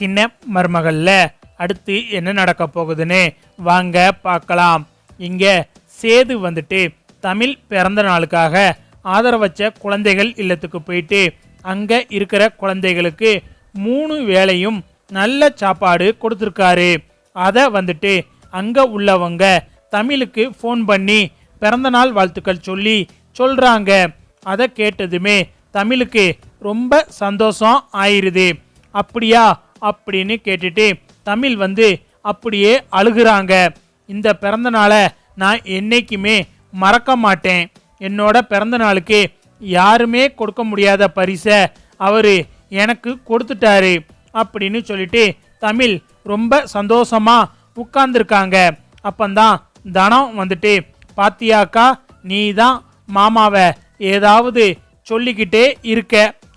சின்ன மருமகள்ல அடுத்து என்ன நடக்க போகுதுன்னு வாங்க பார்க்கலாம். இங்க சேது வந்துட்டு தமிழ் பிறந்த நாளுக்காக ஆதரவச்ச குழந்தைகள் இல்லத்துக்கு போயிட்டு அங்க இருக்கிற குழந்தைகளுக்கு மூணு வேளையும் நல்ல சாப்பாடு கொடுத்துருக்காரு. அதை வந்துட்டு அங்க உள்ளவங்க தமிழுக்கு ஃபோன் பண்ணி பிறந்தநாள் வாழ்த்துக்கள் சொல்லி சொல்றாங்க. அதை கேட்டதுமே தமிழுக்கு ரொம்ப சந்தோஷம் ஆயிருது. அப்படியா? அப்படின்னு கேட்டுட்டு தமிழ் வந்து அப்படியே அழுகிறாங்க. இந்த பிறந்த நாளை நான் என்னைக்குமே மறக்க மாட்டேன். என்னோட பிறந்த நாளுக்கு யாருமே கொடுக்க முடியாத பரிசை அவர் எனக்கு கொடுத்துட்டாரு அப்படின்னு சொல்லிட்டு தமிழ் ரொம்ப சந்தோஷமாக உட்கார்ந்துருக்காங்க. அப்பந்தான் தனம் வந்துட்டு பாத்தியாக்கா நீ தான் மாமாவை ஏதாவது சொல்லிக்கிட்டே இருக்க.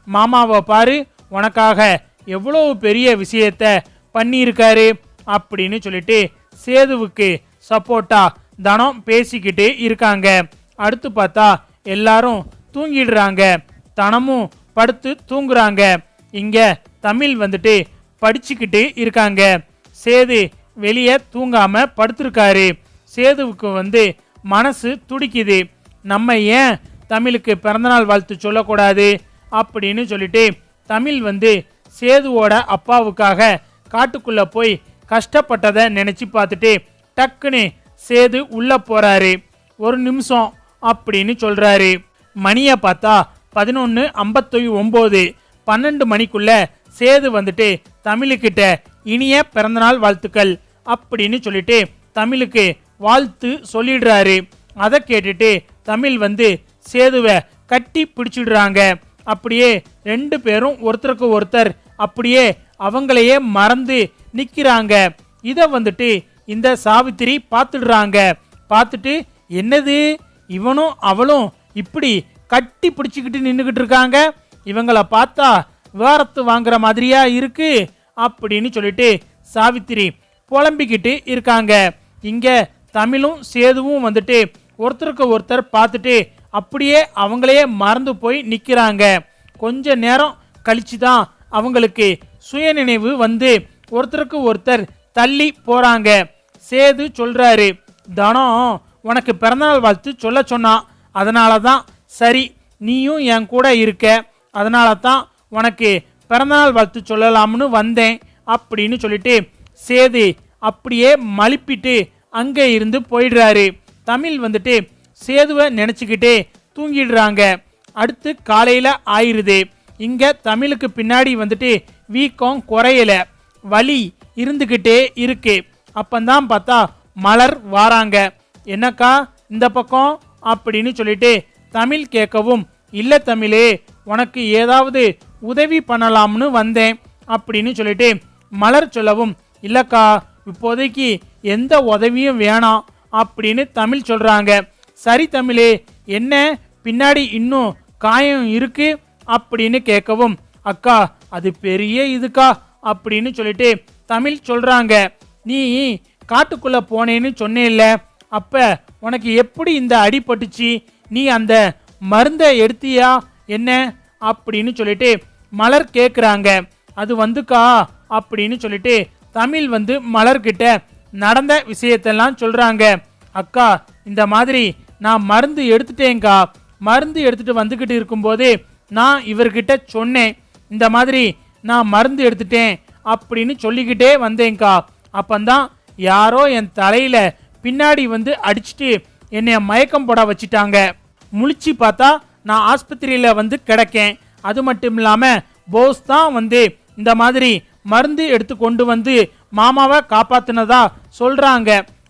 மாமாவை பாரு உனக்காக எவ்வளவு பெரிய விஷயத்த பண்ணியிருக்காரு அப்படின்னு சொல்லிட்டு சேதுவுக்கு சப்போர்ட்டா தனம் பேசிக்கிட்டு இருக்காங்க. அடுத்து பார்த்தா எல்லாரும் தூங்கிடுறாங்க. தனமும் படுத்து தூங்குறாங்க. இங்கே தமிழ் வந்துட்டு படிச்சுக்கிட்டு இருக்காங்க. சேது வெளியே தூங்காமல் படுத்திருக்காரு. சேதுவுக்கு வந்து மனசு துடிக்குது. நம்ம ஏன் தமிழுக்கு பிறந்தநாள் வாழ்த்து சொல்லக்கூடாது அப்படின்னு சொல்லிட்டு தமிழ் வந்து சேதுவோட அப்பாவுக்காக காட்டுக்குள்ள போய் கஷ்டப்பட்டதை நினைச்சு பார்த்துட்டு டக்குன்னு சேது உள்ள போறாரு. ஒரு நிமிஷம் அப்படின்னு சொல்றாரு. மணியை பார்த்தா பதினொன்று ஐம்பத்தி ஒம்பது பன்னெண்டு மணிக்குள்ள சேது வந்துட்டு தமிழுக்கிட்ட இனிய பிறந்தநாள் வாழ்த்துக்கள் அப்படின்னு சொல்லிட்டு தமிழுக்கு வாழ்த்து சொல்லிடுறாரு. அதை கேட்டுட்டு தமிழ் வந்து சேதுவை கட்டி பிடிச்சிடுறாங்க. அப்படியே ரெண்டு பேரும் ஒருத்தருக்கு ஒருத்தர் அப்படியே அவங்களையே மறந்து நிற்கிறாங்க இதை வந்துட்டு இந்த சாவித்திரி பார்த்துடுறாங்க. பார்த்துட்டு என்னது? இவனும் அவளும் இப்படி கட்டி பிடிச்சிக்கிட்டு நின்றுக்கிட்டு இருக்காங்க. இவங்கள பார்த்தா வேரத்து வாங்குற மாதிரியா இருக்கு அப்படின்னு சொல்லிட்டு சாவித்திரி புலம்பிக்கிட்டு இருக்காங்க. இங்கே தமிழும் சேதுவும் வந்துட்டு ஒருத்தருக்கு ஒருத்தர் பார்த்துட்டு அப்படியே அவங்களையே மறந்து போய் நிற்கிறாங்க கொஞ்ச நேரம் கழிச்சு தான் அவங்களுக்கு சுயநினைவு வந்து ஒருத்தருக்கு ஒருத்தர் தள்ளி போறாங்க. சேது சொல்றாரு தனம் உனக்கு பிறந்தநாள் வாழ்த்து சொல்ல சொன்னான் அதனால தான் சரி நீயும் என் கூட இருக்க. அதனால தான் உனக்கு பிறந்தநாள் வாழ்த்து சொல்லலாம்னு வந்தேன் அப்படின்னு சொல்லிட்டு சேது அப்படியே மழுப்பிட்டு அங்கே இருந்து போயிடுறாரு. தமிழ் வந்துட்டு சேதுவை நினச்சிக்கிட்டே தூங்கிடுறாங்க. அடுத்து காலையில் ஆயிடுது இங்கே தமிழுக்கு பின்னாடி வந்துட்டு வீக்கம் குறையல வலி இருந்துக்கிட்டே இருக்கு. அப்பந்தான் பார்த்தா மலர் வாராங்க. என்னக்கா இந்த பக்கம்? அப்படின்னு சொல்லிட்டு தமிழ் கேட்கவும் இல்லை தமிழே உனக்கு ஏதாவது உதவி பண்ணலாம்னு வந்தேன். அப்படின்னு சொல்லிட்டு மலர் சொல்லவும் இல்லைக்கா இப்போதைக்கு எந்த உதவியும் வேணாம். அப்படின்னு தமிழ் சொல்கிறாங்க சரி தமிழே என்ன? பின்னாடி இன்னும் காயம் இருக்குது அப்படின்னு கேட்கவும் அக்கா அது பெரிய இதுக்கா? அப்படின்னு சொல்லிட்டு தமிழ் சொல்கிறாங்க நீ காட்டுக்குள்ளே போனேன்னு சொன்னேல்ல அப்போ உனக்கு எப்படி இந்த அடிபட்டுச்சு நீ அந்த மருந்தை எடுத்தியா? என்ன? அப்படின்னு சொல்லிட்டு மலர் கேட்குறாங்க அது வந்துக்கா? அப்படின்னு சொல்லிட்டு தமிழ் வந்து மலர்கிட்ட நடந்த விஷயத்தெல்லாம் சொல்கிறாங்க அக்கா இந்த மாதிரி நான் மருந்து எடுத்துட்டேங்க்கா மருந்து எடுத்துகிட்டு வந்துக்கிட்டு இருக்கும்போது நான் இவர்கிட்ட சொன்னேன் இந்த மாதிரி நான் மருந்து எடுத்துட்டேன் அப்படின்னு சொல்லிக்கிட்டே வந்தேங்க்கா அப்பந்தான் யாரோ என் தலையில் பின்னாடி வந்து அடிச்சிட்டு என்னை மயக்கம் போட வச்சிட்டாங்க. முழிச்சு பார்த்தா நான் ஆஸ்பத்திரியில் வந்து கிடக்கேன். அது மட்டும் இல்லாமல் போஸ் தான் வந்து இந்த மாதிரி மருந்து எடுத்து கொண்டு வந்து மாமாவை காப்பாத்தினதா சொல்கிறாங்க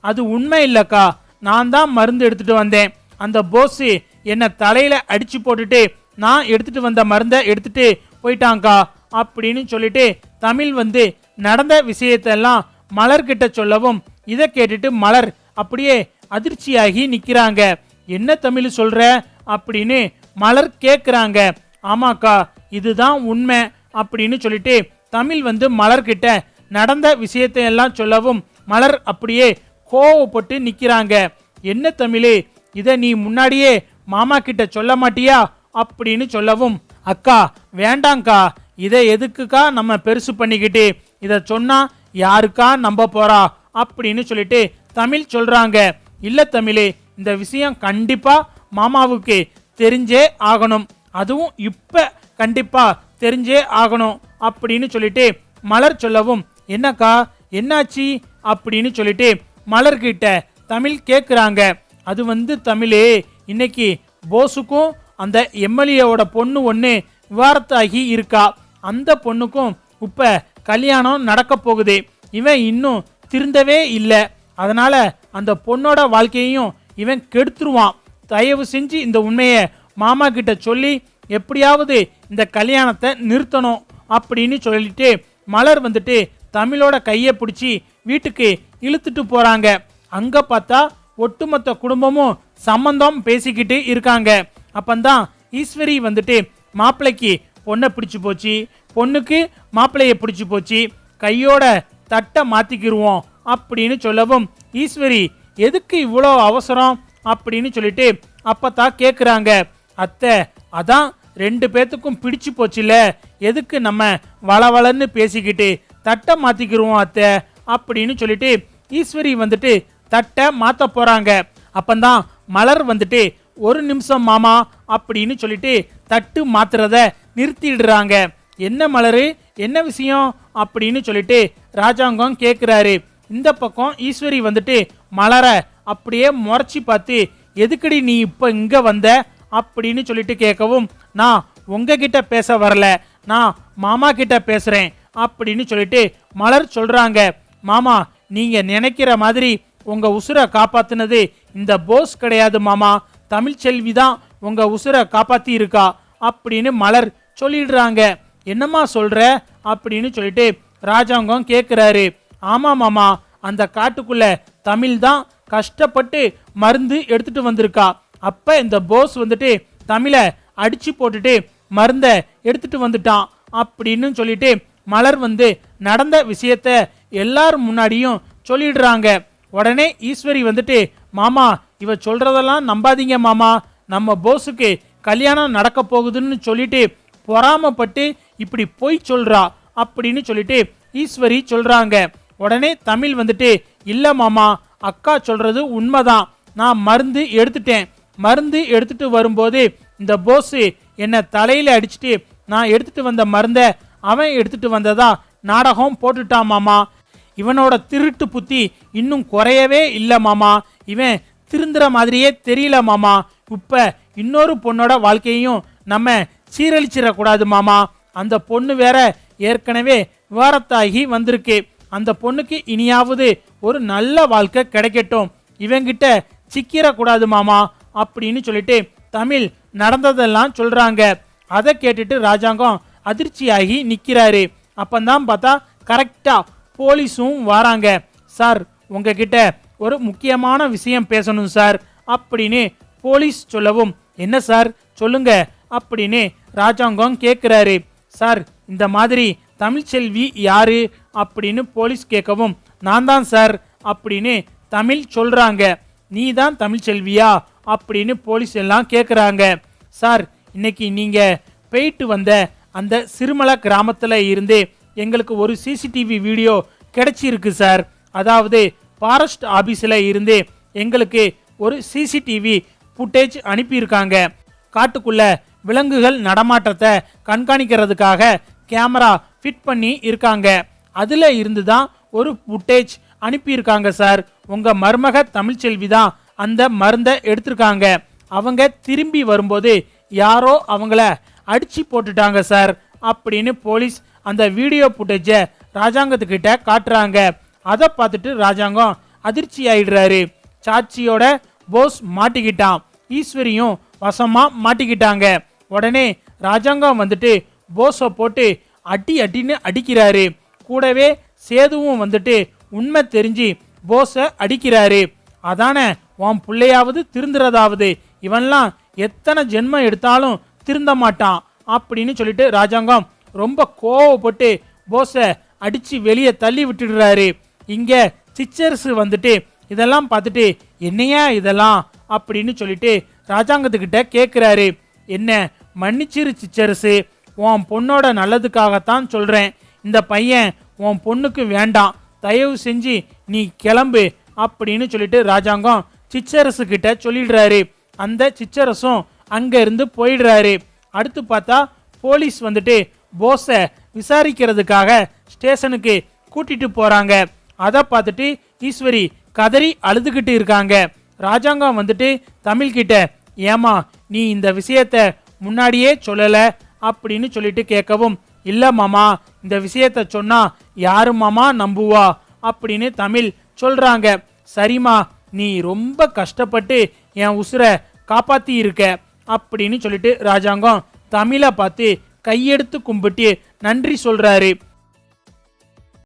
அது உண்மை இல்லைக்கா. நான் தான் மருந்து எடுத்துகிட்டு வந்தேன். அந்த போஸு என்னை தலையில் அடித்து போட்டுட்டு நான் எடுத்துட்டு வந்த மருந்தை எடுத்துட்டு போயிட்டாங்கக்கா அப்படின்னு சொல்லிட்டு தமிழ் வந்து நடந்த விஷயத்தெல்லாம் மலர்கிட்ட சொல்லவும் இதை கேட்டுட்டு மலர் அப்படியே அதிர்ச்சியாகி நிற்கிறாங்க என்ன தமிழ் சொல்கிற அப்படின்னு மலர் கேட்குறாங்க ஆமாக்கா இதுதான் உண்மை அப்படின்னு சொல்லிட்டு தமிழ் வந்து மலர்கிட்ட நடந்த விஷயத்தையெல்லாம் சொல்லவும் மலர் அப்படியே கோவப்பட்டு நிற்கிறாங்க என்ன தமிழே இதை நீ முன்னாடியே மாமா கிட்ட சொல்ல மாட்டியா? அப்படின்னு சொல்லவும் அக்கா வேண்டாங்க்கா இதை எதுக்குக்கா நம்ம பெருசு பண்ணிக்கிட்டு இதை சொன்னா யாருக்கா நம்ப போறா? அப்படின்னு சொல்லிட்டு தமிழ் சொல்றாங்க. இல்ல தமிழே இந்த விஷயம் கண்டிப்பா மாமாவுக்கு தெரிஞ்சே ஆகணும். அதுவும் இப்ப கண்டிப்பா தெரிஞ்சே ஆகணும் அப்படின்னு சொல்லிட்டு மலர் சொல்லவும் என்னக்கா என்னாச்சு? அப்படின்னு சொல்லிட்டு மலர்கிட்ட தமிழ் கேட்குறாங்க அது வந்து தமிழே இன்னைக்கு போஸுக்கும் அந்த எம்எல்ஏவோட பொண்ணு ஒன்று விவாரத்தாகி இருக்கா. அந்த பொண்ணுக்கும் இப்போ கல்யாணம் நடக்க போகுது. இவன் இன்னும் திருந்தவே இல்லை. அதனால் அந்த பொண்ணோட வாழ்க்கையையும் இவன் கெடுத்துருவான். தயவு செஞ்சு இந்த உண்மையை மாமா கிட்ட சொல்லி எப்படியாவது இந்த கல்யாணத்தை நிறுத்தணும் அப்படின்னு சொல்லிட்டு மலர் வந்துட்டு தமிழோட கையை பிடிச்சி வீட்டுக்கு இழுத்துட்டு போகிறாங்க அங்கே பார்த்தா ஒட்டுமொத்த குடும்பமும் சம்பந்தம் பேசிக்கிட்டு இருக்காங்க. அப்பந்தான் ஈஸ்வரி வந்துட்டு மாப்பிள்ளைக்கு பொண்ணை பிடிச்சி போச்சு. பொண்ணுக்கு மாப்பிள்ளையை பிடிச்சி போச்சு. கையோட தட்டை மாற்றிக்கிடுவோம் அப்படின்னு சொல்லவும் ஈஸ்வரி எதுக்கு இவ்வளோ அவசரம்? அப்படின்னு சொல்லிட்டு தான் கேட்குறாங்க அத்தை அதான் ரெண்டு பேர்த்துக்கும் பிடிச்சு போச்சுல எதுக்கு நம்ம வளவளன்னு பேசிக்கிட்டு தட்டை மாற்றிக்கிடுவோம் அத்தை? அப்படின்னு சொல்லிட்டு ஈஸ்வரி வந்துட்டு தட்டை மாற்ற போகிறாங்க அப்பந்தான் மலர் வந்துட்டு ஒரு நிமிஷம் மாமா அப்படின்னு சொல்லிட்டு தட்டு மாத்துறத நிறுத்திடுறாங்க. என்ன மலரு? என்ன விஷயம்? அப்படின்னு சொல்லிட்டு ராஜாங்கம் கேட்குறாரு இந்த பக்கம் ஈஸ்வரி வந்துட்டு மலரை அப்படியே முறைச்சி பார்த்து எதுக்கடி நீ இப்போ இங்கே வந்த? அப்படின்னு சொல்லிட்டு கேட்கவும் நான் உங்ககிட்ட பேச வரல. நான் மாமா கிட்ட பேசுகிறேன் அப்படின்னு சொல்லிட்டு மலர் சொல்கிறாங்க மாமா நீங்கள் நினைக்கிற மாதிரி உங்கள் உசுரை காப்பாத்துனது இந்த போஸ் கிடையாது மாமா. தமிழ்ச்செல்வி தான் உங்கள் உசுரை காப்பாற்றியிருக்கா இருக்கா அப்படின்னு மலர் சொல்லிடுறாங்க. என்னம்மா சொல்கிற அப்படின்னு சொல்லிட்டு ராஜாங்கம் கேட்குறாரு ஆமாம் மாமா அந்த காட்டுக்குள்ளே தமிழ் தான் கஷ்டப்பட்டு மருந்து எடுத்துட்டு வந்திருக்கா. அப்போ இந்த போஸ் வந்துட்டு தமிழை அடித்து போட்டுட்டு மருந்தை எடுத்துகிட்டு வந்துட்டான் அப்படின்னு சொல்லிட்டு மலர் வந்து நடந்த விஷயத்த எல்லார் முன்னாடியும் சொல்லிடுறாங்க. உடனே ஈஸ்வரி வந்துட்டு மாமா இவ சொல்றதெல்லாம் நம்பாதீங்க மாமா. நம்ம போஸுக்கு கல்யாணம் நடக்க போகுதுன்னு சொல்லிட்டு பொறாமப்பட்டு இப்படி பொய் சொல்றா அப்படின்னு சொல்லிட்டு ஈஸ்வரி சொல்றாங்க. உடனே தமிழ் வந்துட்டு இல்ல மாமா. அக்கா சொல்றது உண்மைதான். நான் மருந்து எடுத்துட்டேன். மருந்து எடுத்துட்டு வரும்போது இந்த போஸு என்னை தலையில அடிச்சுட்டு நான் எடுத்துட்டு வந்த மருந்த அவன் எடுத்துட்டு வந்ததா நாடகம் போட்டுட்டான் மாமா. இவனோட திருட்டு புத்தி இன்னும் குறையவே இல்லை மாமா. இவன் திருந்துற மாதிரியே தெரியல மாமா. இப்போ இன்னொரு பொண்ணோட வாழ்க்கையையும் நம்ம சீரழிச்சிடக்கூடாது மாமா. அந்த பொண்ணு வேற ஏற்கனவே விவாரத்தாகி வந்திருக்கு. அந்த பொண்ணுக்கு இனியாவது ஒரு நல்ல வாழ்க்கை கிடைக்கட்டும். இவங்கிட்ட சிக்கிடக்கூடாது மாமா அப்படின்னு சொல்லிட்டு தமிழ் நடந்ததெல்லாம் சொல்கிறாங்க அதை கேட்டுட்டு ராஜாங்கம் அதிர்ச்சியாகி நிற்கிறாரு அப்பந்தான் பார்த்தா கரெக்டாக போலீஸும் வராங்க. சார் உங்ககிட்ட ஒரு முக்கியமான விஷயம் பேசணும் சார். அப்படின்னு போலீஸ் சொல்லவும் என்ன சார்? சொல்லுங்க அப்படின்னு ராஜாங்கம் கேட்குறாரு சார் இந்த மாதிரி தமிழ்ச்செல்வி யாரு? அப்படின்னு போலீஸ் கேட்கவும் நான் தான் சார் அப்படின்னு தமிழ் சொல்கிறாங்க நீ தான் தமிழ்ச்செல்வியா அப்படின்னு போலீஸ் எல்லாம் கேட்குறாங்க சார் இன்னைக்கு நீங்கள் போயிட்டு வந்த அந்த சிறுமலை கிராமத்தில் இருந்து எங்களுக்கு ஒரு சிசிடிவி வீடியோ கிடச்சிருக்கு சார். அதாவது ஃபாரஸ்ட் ஆபீஸில் இருந்து எங்களுக்கு ஒரு சிசிடிவி ஃபுட்டேஜ் அனுப்பியிருக்காங்க. காட்டுக்குள்ள விலங்குகள் நடமாட்டத்தை கண்காணிக்கிறதுக்காக கேமரா ஃபிட் பண்ணி இருக்காங்க. அதில் இருந்து தான் ஒரு ஃபுட்டேஜ் அனுப்பியிருக்காங்க சார் உங்கள் மருமக தமிழ்ச்செல்வி தான் அந்த மருந்தை எடுத்திருக்காங்க. அவங்க திரும்பி வரும்போது யாரோ அவங்கள அடிச்சு போட்டுட்டாங்க சார் அப்படின்னு போலீஸ் அந்த வீடியோ ஃபுட்டேஜை ராஜாங்கத்துக்கிட்ட காட்டுறாங்க. அதை பார்த்துட்டு ராஜாங்கம் அதிர்ச்சி ஆயிடுறாரு சாட்சியோட போஸ் மாட்டிக்கிட்டான். ஈஸ்வரியும் வசமாக மாட்டிக்கிட்டாங்க. உடனே ராஜாங்கம் வந்துட்டு போஸை போட்டு அடி அடின்னு அடிக்கிறாரு. கூடவே சேதுவும் வந்துட்டு உண்மை தெரிஞ்சு போஸை அடிக்கிறாரு. அதானே உன் பிள்ளையாவது திருந்துறதாவது. இவன்லாம் எத்தனை ஜென்மம் எடுத்தாலும் திருந்த மாட்டான். அப்படின்னு சொல்லிட்டு ராஜாங்கம் ரொம்ப கோவப்பட்டு போஸை அடித்து வெளியே தள்ளி விட்டுடுறாரு. இங்கே சிச்சர்ஸ் வந்துட்டு இதெல்லாம் பார்த்துட்டு என்னையா இதெல்லாம்? அப்படின்னு சொல்லிட்டு ராஜாங்கத்துக்கிட்ட கேட்குறாரு என்ன மன்னிச்சிரு சிச்சரசு. உன் பொண்ணோட நல்லதுக்காகத்தான் சொல்கிறேன் இந்த பையன் உன் பொண்ணுக்கு வேண்டாம். தயவு செஞ்சு நீ கிளம்பு அப்படின்னு சொல்லிட்டு ராஜாங்கம் சிச்சரசு கிட்ட சொல்லிடுறாரு. அந்த சிச்சரசும் அங்கேருந்து போயிடுறாரு. அடுத்து பார்த்தா போலீஸ் வந்துட்டு போஸை விசாரிக்கிறதுக்காக ஸ்டேஷனுக்கு கூட்டிகிட்டு போகிறாங்க அதை பார்த்துட்டு ஈஸ்வரி கதறி அழுதுகிட்டு இருக்காங்க. ராஜாங்கம் வந்துட்டு தமிழ்கிட்ட ஏமா நீ இந்த விஷயத்த முன்னாடியே சொல்லலை? அப்படின்னு சொல்லிட்டு கேட்கவும் இல்லை மாமா இந்த விஷயத்த சொன்னா யாரு மாமா நம்புவா? அப்படின்னு தமிழ் சொல்றாங்க. சரிம்மா நீ ரொம்ப கஷ்டப்பட்டு என் உசுரை காப்பாத்தி இருக்க அப்படின்னு சொல்லிட்டு ராஜாங்கம் தமிழை பார்த்து கையெடுத்து கும்பிட்டு நன்றி சொல்றாரு.